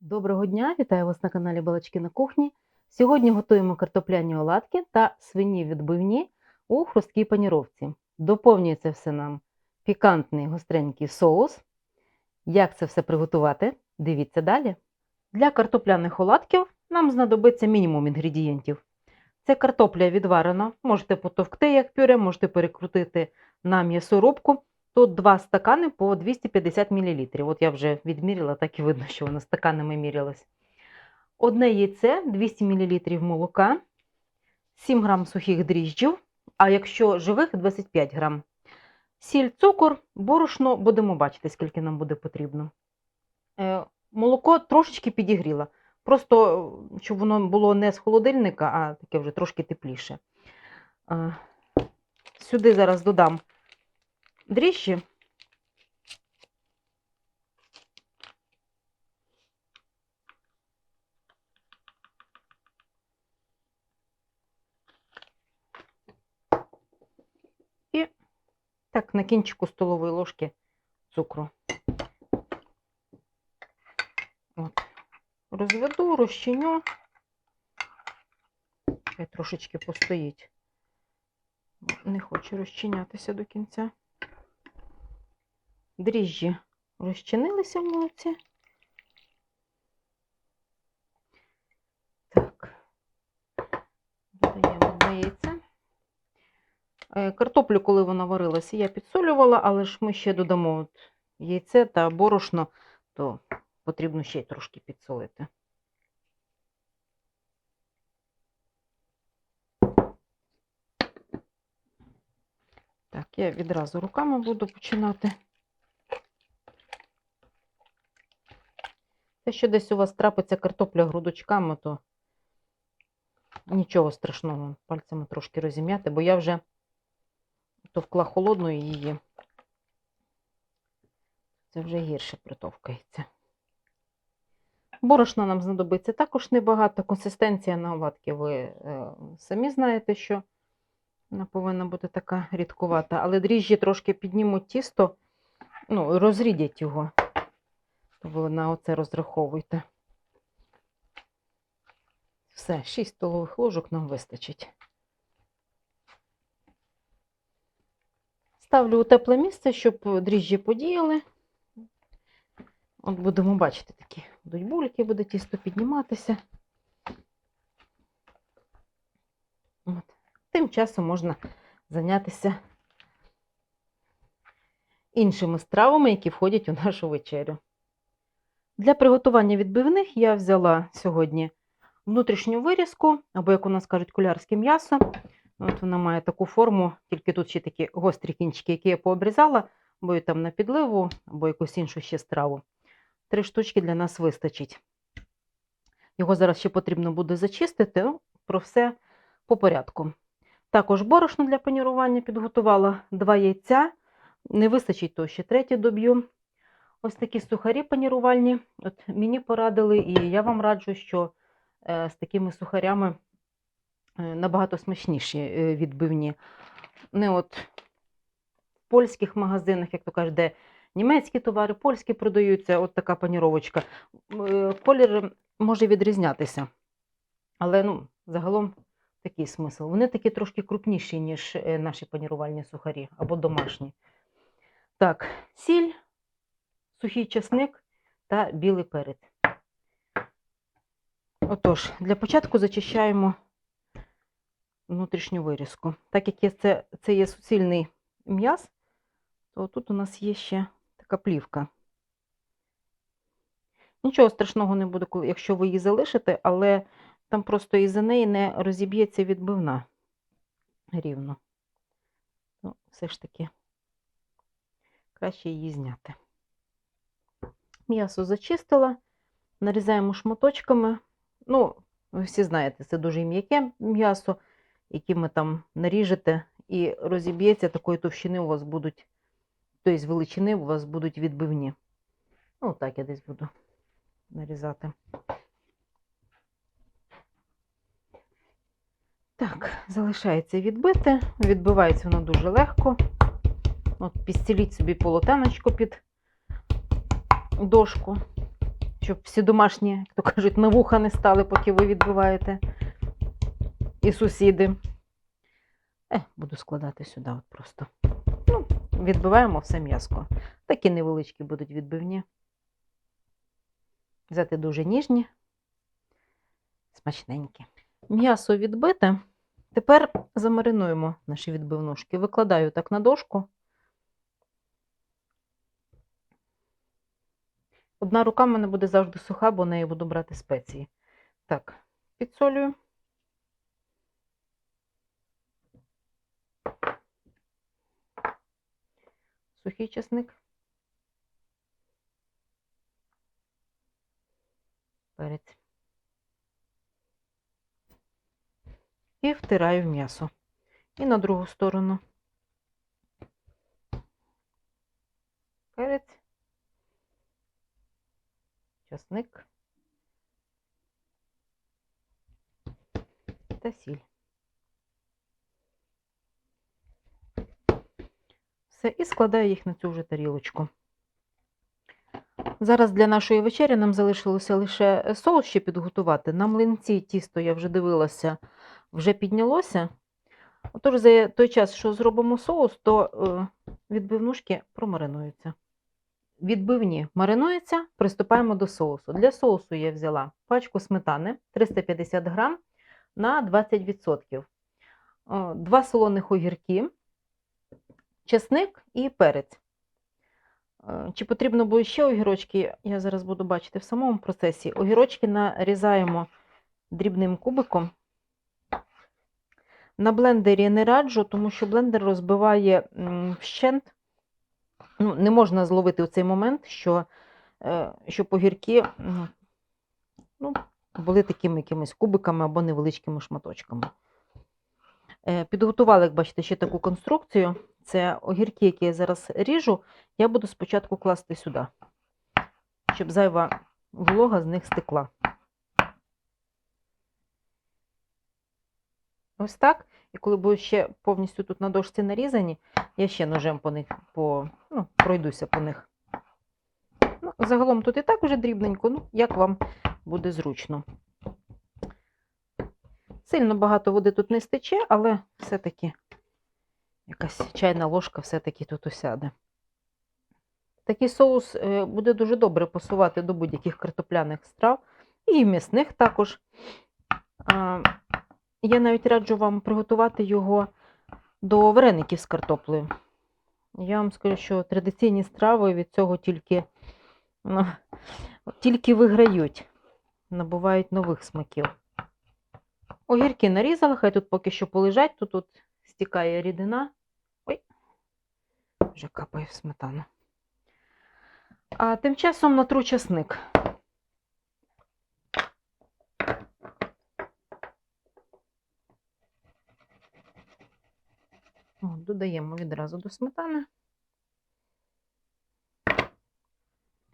Доброго дня! Вітаю вас на каналі Балачки на кухні. Сьогодні готуємо картопляні оладки та свині відбивні у хрусткій паніровці. Доповнює це все нам пікантний гостренький соус. Як це все приготувати? Дивіться далі. Для картопляних оладків нам знадобиться мінімум інгредієнтів. Це картопля відварена, можете потовкти як пюре, можете перекрутити на м'ясорубку. Тут два стакани по 250 мл. От я вже відміряла, так і видно, що воно стаканами мірялось. Одне яйце, 200 мл молока, 7 грам сухих дріжджів, а якщо живих 25 грам. Сіль, цукор, борошно, будемо бачити, скільки нам буде потрібно. Е, Молоко трошечки підігріла. Просто, е, щоб воно було не з холодильника, а таке вже трошки тепліше. Е, Сюди зараз додам дріжджі. І так на кінчику столової ложки цукру. От. Розведу, розчиню. Хай трошечки постоїть. Не хочу розчинятися до кінця. Дріжджі розчинилися в молоці. Так, додаємо два яйця. Е, Картоплю, коли вона варилася, я підсолювала, але ж ми ще додамо от яйце та борошно, то потрібно ще й трошки підсолити. Так, я відразу руками буду починати. Те, що десь у вас трапиться картопля грудочками, то нічого страшного. Пальцями трошки розім'яти, бо я вже товкла холодною її. Це вже гірше притовкається. Борошна нам знадобиться також небагато. Консистенція на оладки ви е, самі знаєте, що вона повинна бути така рідкувата, але дріжджі трошки піднімуть тісто, ну, розрідять його. Ви на оце розраховуйте. Все, 6 столових ложок нам вистачить. Ставлю у тепле місце, щоб дріжджі подіяли. От будемо бачити такі будуть бульки, буде тісто підніматися. От. Тим часом можна зайнятися іншими стравами, які входять у нашу вечерю. Для приготування відбивних я взяла сьогодні внутрішню вирізку, або, як у нас кажуть, кулярське м'ясо. От вона має таку форму, тільки тут ще такі гострі кінчики, які я пообрізала, або там на підливу, або якусь іншу ще страву. Три штучки для нас вистачить. Його зараз ще потрібно буде зачистити, ну, про все по порядку. Також борошно для панірування підготувала два яйця. Не вистачить, то ще третє доб'ю. Ось такі сухарі панірувальні. От мені порадили, і я вам раджу, що е, з такими сухарями е, набагато смачніші е, відбивні. Не от в польських магазинах, як то кажуть, де німецькі товари, польські продаються, от така паніровочка. Колір може відрізнятися. Але ну, загалом такий смисл. Вони такі трошки крупніші, ніж наші панірувальні сухарі або домашні. Так, сіль, сухий часник та білий перець. Отож, для початку зачищаємо внутрішню вирізку. Так як є це, це є суцільний м'яз, то тут у нас є ще така плівка. Нічого страшного не буде, якщо ви її залишите, але там просто із-за неї не розіб'ється відбивна рівно. Ну, все ж таки краще її зняти. М'ясо зачистила, нарізаємо шматочками. Ну, ви всі знаєте, це дуже м'яке м'ясо, яке ми там наріжете, і розіб'ється такої товщини у вас будуть, тобто величини у вас будуть відбивні. Ну, так я десь буду нарізати. Так, залишається відбити. Відбивається воно дуже легко. От, підстіліть собі полотенечко під дошку, щоб всі домашні, як то кажуть, на вуха не стали, поки ви відбиваєте. І сусіди. Е, буду складати сюди от просто. Ну, відбиваємо все м'яско. Такі невеличкі будуть відбивні. Взяти дуже ніжні, смачненькі. М'ясо відбите. Тепер замаринуємо наші відбивнушки. Викладаю так на дошку. Одна рука в мене буде завжди суха, бо нею буду брати спеції. Так, підсолюю. Сухий чесник. Перець. І втираю в м'ясо. І на другу сторону. Перець. Часник. Та сіль. Все, і складаю їх на цю вже тарілочку. Зараз для нашої вечері нам залишилося лише соус ще підготувати. На млинці тісто, я вже дивилася, вже піднялося. Отож, за той час, що зробимо соус, то е, відбивнушки промаринуються. Відбивні маринуються, приступаємо до соусу. Для соусу я взяла пачку сметани 350 грам на 20%. Е, Два солоних огірки, чесник і перець. Е, Чи потрібно буде ще огірочки, я зараз буду бачити в самому процесі. Огірочки нарізаємо дрібним кубиком. На блендері не раджу, тому що блендер розбиває вщент. Ну, не можна зловити у цей момент, що, е, щоб огірки ну, були такими якимись кубиками або невеличкими шматочками. Е, Підготували, як бачите, ще таку конструкцію. Це огірки, які я зараз ріжу, я буду спочатку класти сюди, щоб зайва волога з них стекла. Ось так. І коли будуть ще повністю тут на дошці нарізані, я ще ножем по них по, ну, пройдуся по них. Ну, загалом тут і так уже дрібненько, ну, як вам буде зручно. Сильно багато води тут не стече, але все-таки якась чайна ложка все-таки тут осяде. Такий соус е, буде дуже добре пасувати до будь-яких картопляних страв і м'ясних також. Я навіть раджу вам приготувати його до вареників з картоплею. Я вам скажу, що традиційні страви від цього тільки, ну, тільки виграють, набувають нових смаків. Огірки нарізала, хай тут поки що полежать, тут, тут стікає рідина. Ой, вже капає в сметану. А тим часом натру часник. Додаємо відразу до сметани.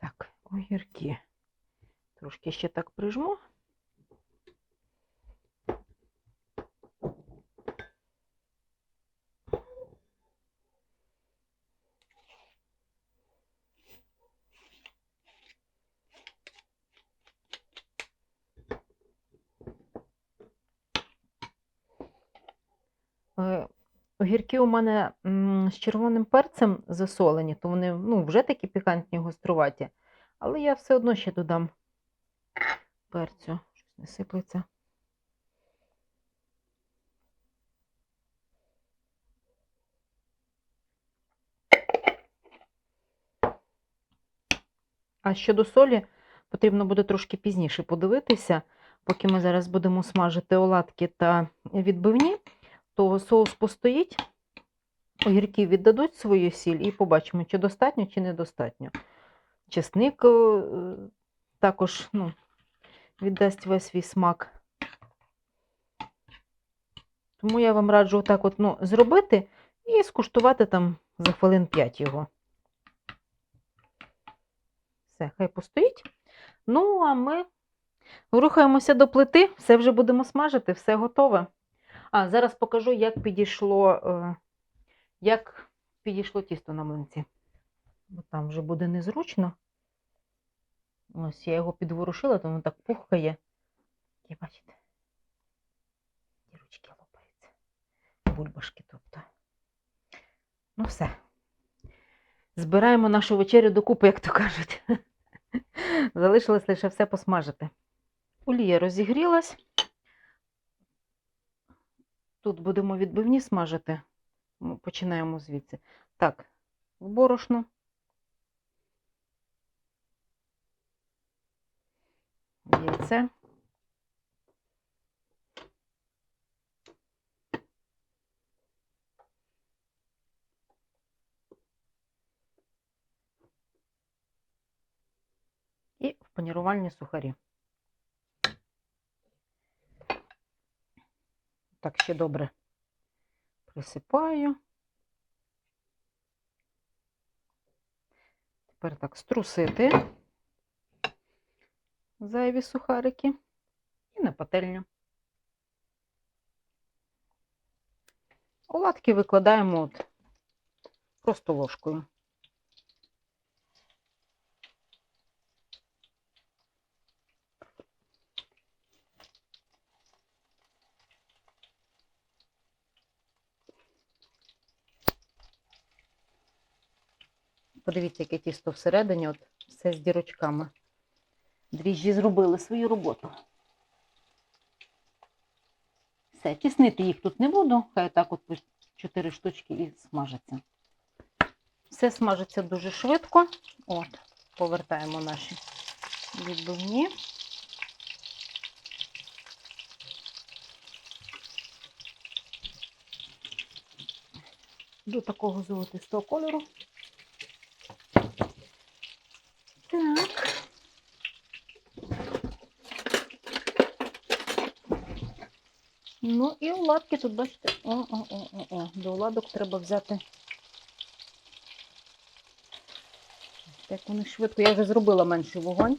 Так, огірки. Трошки ще так прижму. Е, Огірки у мене з червоним перцем засолені, то вони ну, вже такі пікантні гоструваті. Але я все одно ще додам перцю. Щось не сиплеться. А щодо солі, потрібно буде трошки пізніше подивитися, поки ми зараз будемо смажити оладки та відбивні то соус постоїть, огірки віддадуть свою сіль і побачимо, чи достатньо, чи недостатньо. Чесник е, також ну, віддасть весь свій смак. Тому я вам раджу отак от, ну, зробити і скуштувати там за хвилин 5 його. Все, хай постоїть. Ну, а ми рухаємося до плити, все вже будемо смажити, все готове. А, зараз покажу, як підійшло, е, як підійшло тісто на млинці. Там вже буде незручно. Ось я його підворушила, то воно так пухкає. І бачите, дірочки лопаються. Бульбашки, тобто. Ну все. Збираємо нашу вечерю докупи, як то кажуть. Залишилось лише все посмажити. Олія розігрілась. Тут будемо відбивні смажити. Ми Починаємо звідси. Так, в борошно. Яйце. І в панірувальні сухарі. Так, ще добре присипаю. Тепер так струсити зайві сухарики і на пательню. Оладки викладаємо от просто ложкою. Подивіться, яке тісто всередині, от все з дірочками. Дріжджі зробили свою роботу. Все, тіснити їх тут не буду, хай так от 4 штучки і смажаться. Все смажиться дуже швидко. От, повертаємо наші відбивні. До такого золотистого кольору. Так. Ну і оладки тут, бачите, о-о-о-о. До оладок треба взяти. Так вони швидко. Я вже зробила менший вогонь.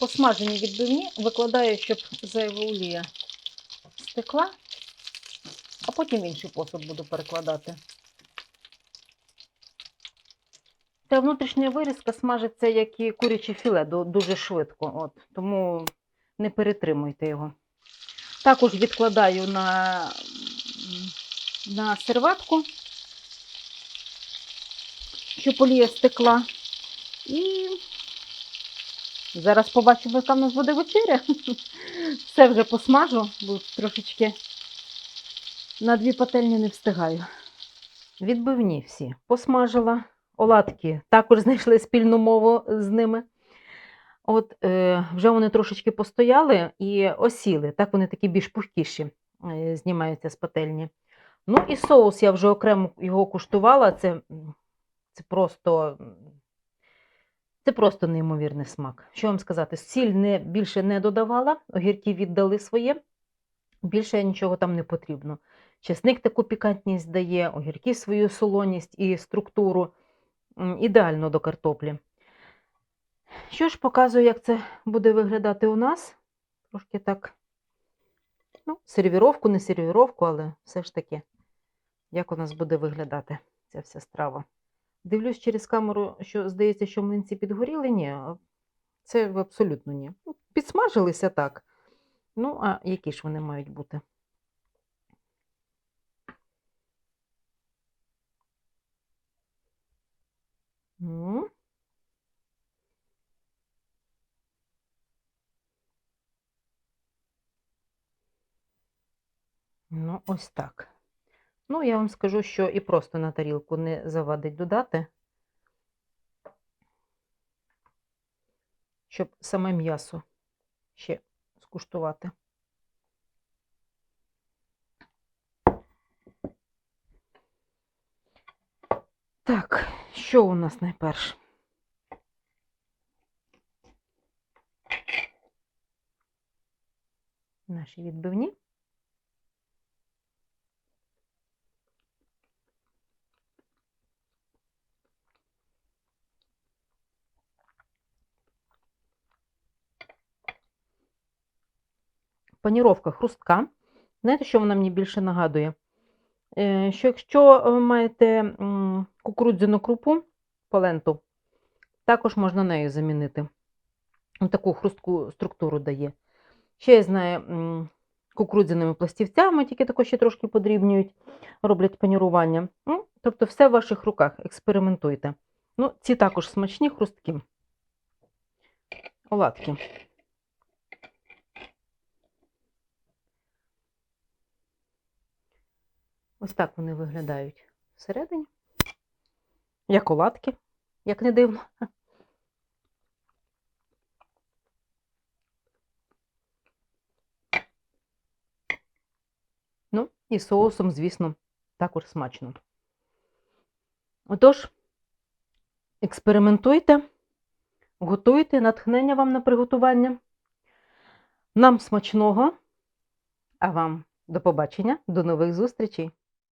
Посмажені відбивні викладаю, щоб зайва олія стекла, а потім інший посуд буду перекладати. Та внутрішня вирізка смажиться, як і куряче філе, дуже швидко. От, тому не перетримуйте його. Також відкладаю на, на серватку, щоб олія стекла. І зараз побачимо, яка в нас буде вечеря. Все вже посмажу, бо трошечки на дві пательні не встигаю. Відбивні всі посмажила. Оладки також знайшли спільну мову з ними. От е, вже вони трошечки постояли і осіли. Так вони такі більш пухкіші е, знімаються з пательні. Ну і соус я вже окремо його куштувала. Це, це просто. Це просто неймовірний смак. Що вам сказати? Сіль не, більше не додавала, огірки віддали своє, більше нічого там не потрібно. Чесник таку пікантність дає, огірки свою солоність і структуру ідеально до картоплі. Що ж показую, як це буде виглядати у нас. Трошки так, ну, сервіровку, не сервіровку, але все ж таки, як у нас буде виглядати ця вся страва. Дивлюсь через камеру, що здається, що млинці підгоріли. Ні, це абсолютно ні. Ну, Підсмажилися так. Ну, а які ж вони мають бути? Ну. Ну, ось так. Ну, я вам скажу, що і просто на тарілку не завадить додати, щоб саме м'ясо ще скуштувати. Так, що у нас найперше? Наші відбивні. Паніровка хрустка. Знаєте, що вона мені більше нагадує? е, що якщо ви маєте м, кукурудзяну крупу поленту, також можна нею замінити. Таку хрустку структуру дає. Ще я знаю, кукурудзяними пластівцями, тільки також ще трошки подрібнюють, роблять панірування. Ну, тобто все в ваших руках, експериментуйте. Ну, ці також смачні хрусткі. Оладки. Ось так вони виглядають всередині. Як оладки, як не дивно. Ну, і соусом, звісно, також смачно. Отож, експериментуйте, готуйте, натхнення вам на приготування. Нам смачного, а вам до побачення, до нових зустрічей!